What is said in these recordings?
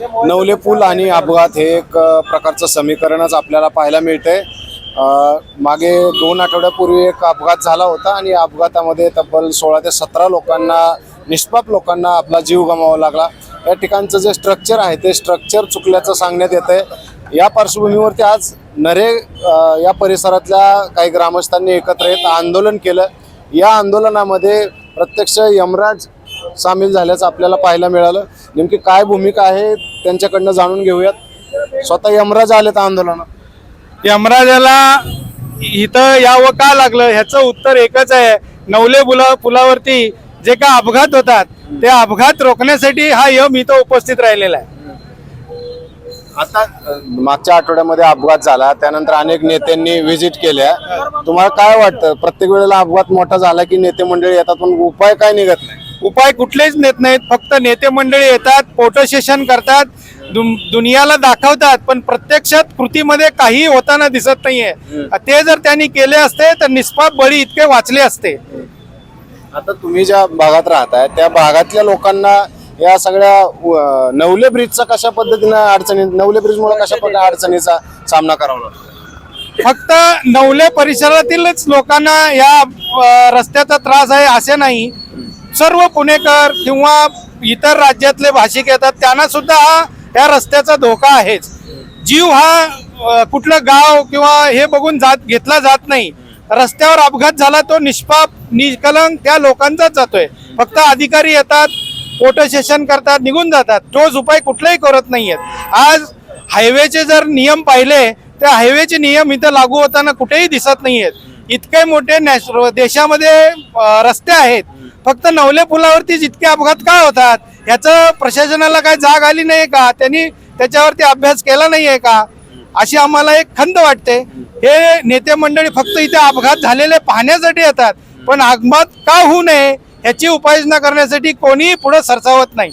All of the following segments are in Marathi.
नवले पूल आणि अपघात हे एक प्रकारचं समीकरणच आपल्याला पाहायला मिळतंय. मागे दोन आठवड्यापूर्वी एक अपघात झाला होता आणि अपघातामध्ये तब्बल सोळा ते सतरा लोकांना निष्पाप लोकांना आपला जीव गमावा लागला. या ठिकाणचं जे स्ट्रक्चर आहे ते स्ट्रक्चर चुकल्याचं सांगण्यात येत आहे या पार्श्वभूमीवरती आज नरे या परिसरातल्या काही ग्रामस्थांनी एकत्र येत आंदोलन केलं. या आंदोलनामध्ये प्रत्यक्ष यमराज सामील झाल्याचं आपल्याला पाहायला मिळालं. नेमकी काय भूमिका आहे त्यांच्याकडनं जाणून घेऊयात. स्वतः यमराज आलेत आंदोलनात. यमराजाला इथं यावं का लागलं? ह्याचं उत्तर एकच आहे. नवले पुला पुलावरती जे का अपघात होतात ते अपघात रोखण्यासाठी हा यम इथं उपस्थित राहिलेला आहे. आता मागच्या आठवड्यामध्ये अपघात झाला. त्यानंतर अनेक नेत्यांनी व्हिजिट केल्या. तुम्हाला काय वाटतं? प्रत्येक वेळेला अपघात मोठा झाला की नेते मंडळी येतात पण उपाय काय निघत नाही? उपाय कुठलेच नेत नाहीत. फक्त नेते मंडळी येतात फोटो सेशन करतात दुन- दुनियाला दाखवतात पण प्रत्यक्षात कृतीमध्ये काही होताना दिसत नाहीये. ते जर त्यांनी केले असते तर निष्पाप बळी इतके वाचले असते. आता तुम्ही ज्या भागात राहताय त्या भागातल्या लोकांना या सगळ्या नवले ब्रिजचा कशा पद्धतीनं अडचणी नवले ब्रिज मुळे कशा पद्धतीने अडचणीचा सामना करावा लागतो? फक्त नवले परिसरातीलच लोकांना या रस्त्याचा त्रास आहे असे नाही. सर्व पुणेकर किंवा इतर राज्यातले भाषिक येतात त्यांना सुद्धा हा या रस्त्याचा धोका आहेच. जीव हा कुठलं गाव किंवा हे बघून जात घेतला जात नाही. रस्त्यावर अपघात झाला तो निष्पाप निष्कलंक त्या लोकांचाच जातोय. फक्त अधिकारी येतात कोटसेशन सेशन करतात निघून जातात. तोच उपाय कुठलाही करत नाहीयेत. आज हायवेचे जर नियम पाहिले तर हायवेचे नियम इथं लागू होताना कुठेही दिसत नाहीयेत. इतके मोठे नॅश देशामध्ये रस्ते आहेत. फक्त नवले पुलावरती जितके अपघात का होतात ह्याचं प्रशासनाला काय जाग आली नाही का? त्यांनी त्याच्यावरती अभ्यास केला नाहीये का? अशी आम्हाला एक खंत वाटते. हे नेते मंडळी फक्त इथे अपघात झालेले पाहण्यासाठी येतात. पण अपघात का होऊ नये ह्याची उपाययोजना करण्यासाठी कोणीही पुढे सरसावत नाही.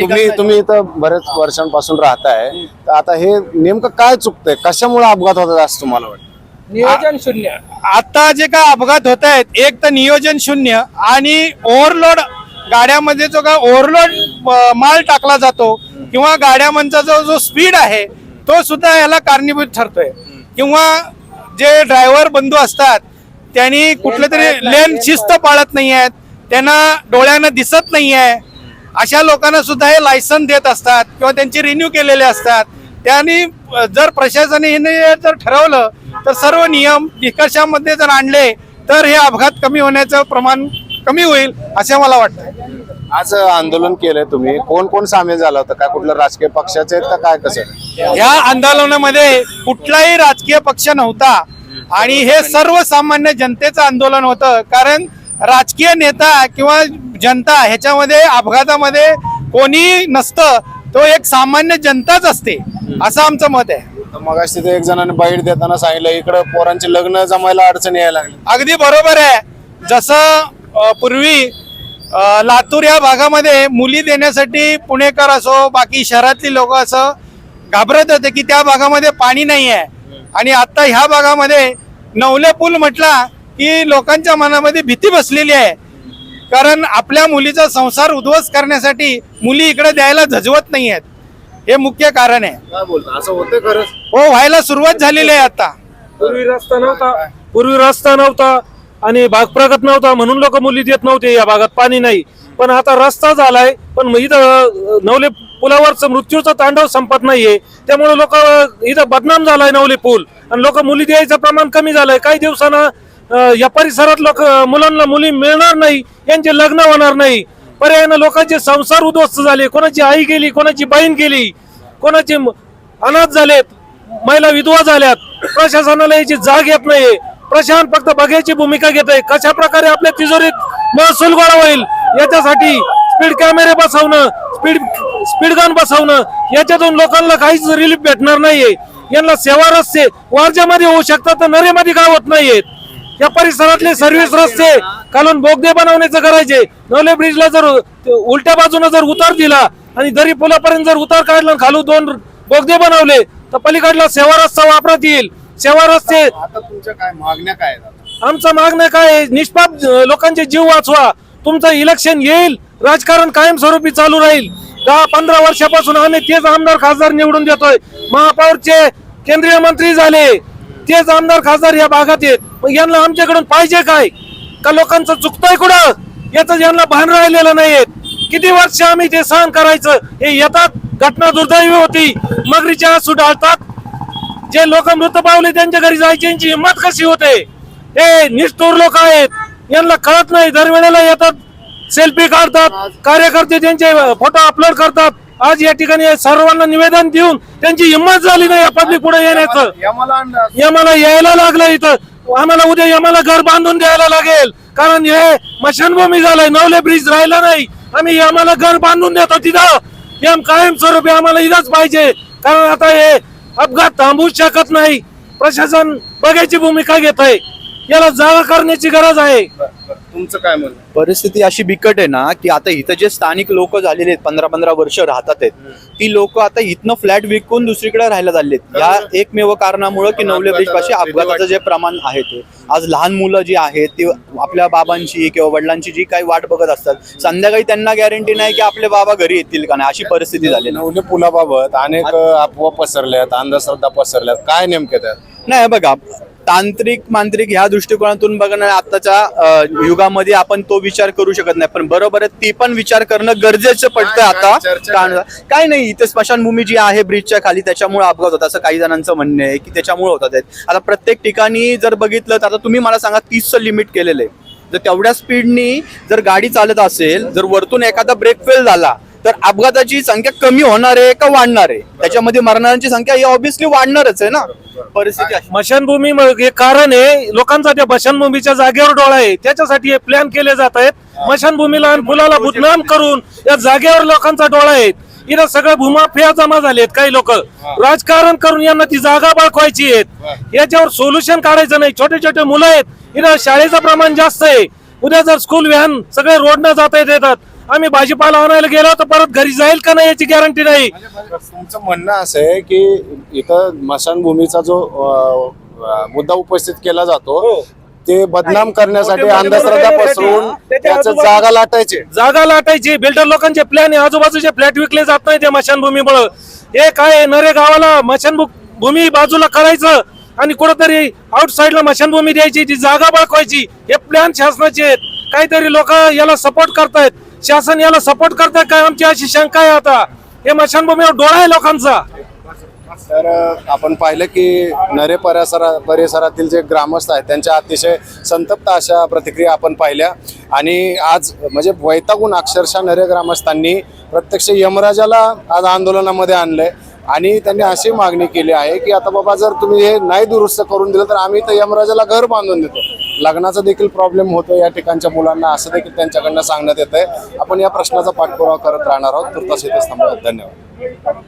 तुम्ही तुम्ही इथं बरेच वर्षांपासून राहताय. तर आता हे नेमकं काय चुकतंय? कशामुळे अपघात होतात असं तुम्हाला वाटतं? नियोजन शून्य. आता जे काय अपघात होत आहेत एक तर नियोजन शून्य आणि ओव्हरलोड गाड्यामध्ये जो काय ओव्हरलोड माल टाकला जातो किंवा गाड्यामधचा जो जो स्पीड आहे तो सुद्धा याला कारणीभूत ठरतोय. किंवा जे ड्रायव्हर बंधू असतात त्यांनी कुठले तरी लेन शिस्त पाळत नाही आहेत त्यांना डोळ्यानं दिसत नाही आहे. अशा लोकांना सुद्धा हे लायसन देत असतात किंवा त्यांचे रिन्यू केलेले असतात. त्यांनी जर प्रशासनाने जर ठरवलं तर सर्व नियम निकषामध्ये जर आणले तर हे अपघात कमी होण्याचं प्रमाण कमी होईल असे मला वाटतं आज आंदोलन केलंय तुम्ही. कोण कोण सामील झालं होतं? काय कुठलं राजकीय पक्षाचे आहेत का काय कसं या आंदोलनामध्ये कुठलाही राजकीय पक्ष नव्हता. आणि हे सर्वसामान्य जनतेचं आंदोलन होतं. कारण राजकीय नेता किंवा जनता ह्याच्यामध्ये अपघातामध्ये कोणी नसतं. तो एक सामान्य जनताच असते असं आमचं मत आहे. मग तिथे एक जणांनी बाईट देताना सांगितलं इकडं पोरांचे लग्न जमायला अडचणी यायला लागली. अगदी बरोबर आहे. जसं अ, पूर्वी अ, लातूर या भागामध्ये मुली देण्यासाठी पुणेकर असो बाकी शहरातली लोक असं घाबरत होते की त्या भागामध्ये पाणी नाही आहे. आणि आता ह्या भागामध्ये नवले पूल म्हटला की लोकांच्या मनामध्ये भीती बसलेली आहे. कारण आपल्या मुलीचा संसार उद्ध्वस्त करण्यासाठी मुली इकडे द्यायला झजवत नाही आहेत. हे मुख्य कारण आहे. काय बोलतो? असं होतं खरंच? हो व्हायला सुरुवात झालेली आहे आता. पूर्वी रस्ता नव्हता. पूर्वी रस्ता नव्हता आणि भाग प्रगत नव्हता म्हणून लोक मुली देत नव्हते या भागात पाणी नाही. पण आता रस्ता झालाय पण मग इथं नवले पुलावरचं मृत्यूचं तांडव संपत नाहीये. त्यामुळे लोक इथं बदनाम झालाय नवले पूल. आणि लोक मुली द्यायचं प्रमाण कमी झालंय. काही दिवसानं अं, या परिसरात लोक मुलांना मुली मिळणार नाही यांचे लग्न होणार नाही. पर्यायानं लोकांचे संसार उद्ध्वस्त झाले. कोणाची आई गेली कोणाची बहीण गेली कोणाचे अनाथ झालेत महिला विधवा झाल्यात. प्रशासनाला याची जाग येत नाहीये. प्रशासन फक्त बघायची भूमिका घेत आहे. कशा प्रकारे आपल्या तिजोरीत महसूल गोळा होईल याच्यासाठी स्पीड कॅमेरे बसवणं स्पीड स्पीड गन बसवणं याच्यातून लोकांना काहीच रिलीफ भेटणार नाहीये. यांना सेवा रस्ते वारज्यामध्ये होऊ शकतात तर नरेमध्ये काय होत नाहीयेत? या परिसरातले सर्व्हिस रस्ते खालून बोगदे बनवण्याचं करायचे. नवले ब्रिजला जर उलट्या बाजूने जर उतार दिला आणि दरी पुलापर्यंत जर उतार काढला खालून दोन बोगदे बनवले तर पलीकडला सेवा रस्ता वापरात येईल. सेवा रस्ते तुमच्या काय मागण्या? आमचं मागणं काय? निष्पाप लोकांचे जीव वाचवा. तुमचं इलेक्शन येईल. राजकारण कायमस्वरूपी चालू राहील. दहा पंधरा वर्षापासून आम्ही तेच आमदार खासदार निवडून देतोय. महापौरचे केंद्रीय मंत्री झाले. तेच आमदार खासदार या भागात आहेत. मग यांना आमच्याकडून पाहिजे काय? का लोकांचं चुकतंय कुठं? याचं यांना भान राहिलेलं नाहीयेत किती वर्ष आम्ही ते सहन करायचं? हे येतात घटना दुर्दैवी होती. मगरीच्या आसू डाळतात जे लोक मृत पावले त्यांच्या घरी जायची यांची हिंमत कशी होते? हे निष्ठूर लोक आहेत. यांना कळत नाही. दरवेळेला येतात सेल्फी काढतात. कार्यकर्ते त्यांचे फोटो अपलोड करतात. आज या ठिकाणी सर्वांना निवेदन देऊन त्यांची हिंमत झाली नाही पब्लिक पुढे येण्याचं. आम्हाला यायला लागलं इथं. आम्हाला उद्या आम्हाला घर बांधून द्यायला लागेल. कारण हे मशानभूमी झालंय नवले ब्रिज राहिला नाही. आम्ही आम्हाला घर बांधून देतो तिथं. यम कायमस्वरूपी आम्हाला इथंच पाहिजे. कारण आता हे अपघात थांबवूच शकत नाही. प्रशासन बघायची भूमिका घेत आहे याला जागा करण्याची गरज आहे. तुमचं काय म्हणणं? परिस्थिती अशी बिकट आहे ना की आता इथं जे स्थानिक लोक झालेले आहेत पंधरा पंधरा वर्ष राहतात आहेत ती लोक आता इथनं फ्लॅट विकून दुसरीकडे राहायला झालेत या एकमेव कारणामुळं की नवले ब्रिज पाशी अपघाताचं जे प्रमाण आहे ते आज लहान मुलं जी आहेत ती आपल्या बाबांची किंवा वडिलांची जी काही वाट बघत असतात संध्याकाळी त्यांना गॅरंटी नाही की आपले बाबा घरी येतील का नाही अशी परिस्थिती आहे. नवले पुलाबाबत अनेक अफवा पसरल्यात अंधश्रद्धा पसरल्यात. काय नेमके त्यात? नाही बघा तांत्रिक मांत्रिक ह्या दृष्टिकोनातून बघणं आताच्या युगामध्ये आपण तो विचार करू शकत नाही. पण बरोबर आहे ती पण विचार करणं गरजेचं पडतं आता. काय नाही इथे स्मशानभूमी जी आहे ब्रिजच्या खाली त्याच्यामुळे अपघात होता असं काही जणांचं म्हणणं आहे की त्याच्यामुळे होतात आता प्रत्येक ठिकाणी जर बघितलं तर आता तुम्ही मला सांगा तीसचं लिमिट केलेलं आहे. जर तेवढ्या स्पीडनी जर गाडी चालत असेल जर वरतून एखादा ब्रेक फेल झाला तर अपघाताची संख्या कमी होणार आहे का वाढणार आहे? त्याच्यामध्ये मरणाऱ्यांची संख्या ही ऑब्विसली वाढणारच आहे ना? परिस्थिती अशी. मशानभूमी मग हे कारण आहे लोकांचा त्या मशानभूमीच्या जागेवर डोळा आहे. त्याच्यासाठी हे प्लॅन केले जात आहेत. मशानभूमीला आणि फुलाला बुदनाम करून या जागेवर लोकांचा डोळा आहे. इथं सगळं भूमाफिया जमा झालेत काही लोक. राजकारण करून यांना ती जागा बाळखवायची आहेत. याच्यावर सोल्युशन काढायचं नाही. छोटे छोटे मुलं आहेत. इथं शाळेचं प्रमाण जास्त आहे. उद्या जर स्कूल व्हॅन सगळे रोडनं जाता येतात. आम्ही भाजीपाला आणायला गेलो तर परत घरी जाईल का नाही याची गॅरंटी नाही. तुमचं म्हणणं असं आहे की इथं स्मशानभूमीचा जो अं, मुद्दा उपस्थित केला जातो ते बदनाम करण्यासाठी मोठे- मोठे अंधश्रद्धा मोठे पसरवून त्याच्या त्याचं जागा लाटायचे. जागा लाटायची. बिल्डर लोकांचे प्लॅन आहे. आजूबाजूचे फ्लॅट विकले जात नाही त्या मशानभूमीमुळं हे काय आहे, नरे गावाला मशानभू भूमी बाजूला करायचं आणि कुठंतरी आउटसाईडला मशानभूमी द्यायची ती जागा बळकवायची हे प्लॅन शासनाचे आहेत. काहीतरी लोक याला सपोर्ट करतायत. शासन याला सपोर्ट करतंय काय? आमची अशी शंका आहे आता. हे मशानभूमीवर डोळा आहे लोकांचा. तर आपण पाहिलं की नरे परिसरा परिसरातील जे ग्रामस्थ आहेत त्यांच्या अतिशय संतप्त अशा प्रतिक्रिया आपण पाहिल्या. आणि आज म्हणजे वैतागून अक्षरशः नरे ग्रामस्थांनी प्रत्यक्ष यमराजाला आज आंदोलनामध्ये आणलंय. आणि त्यांनी अशी मागणी केली आहे की आता बाबा जर तुम्ही हे नाही दुरुस्त करून दिलं तर आम्ही तर यमराजाला घर बांधून देतो. लग्नाचा देखील प्रॉब्लेम होतो या ठिकाणच्या मुलांना असं देखील त्यांच्याकडनं सांगण्यात येत आहे आपण या प्रश्नाचा पाठपुरावा करत राहणार आहोत. तुर्तास इथेच धन्यवाद.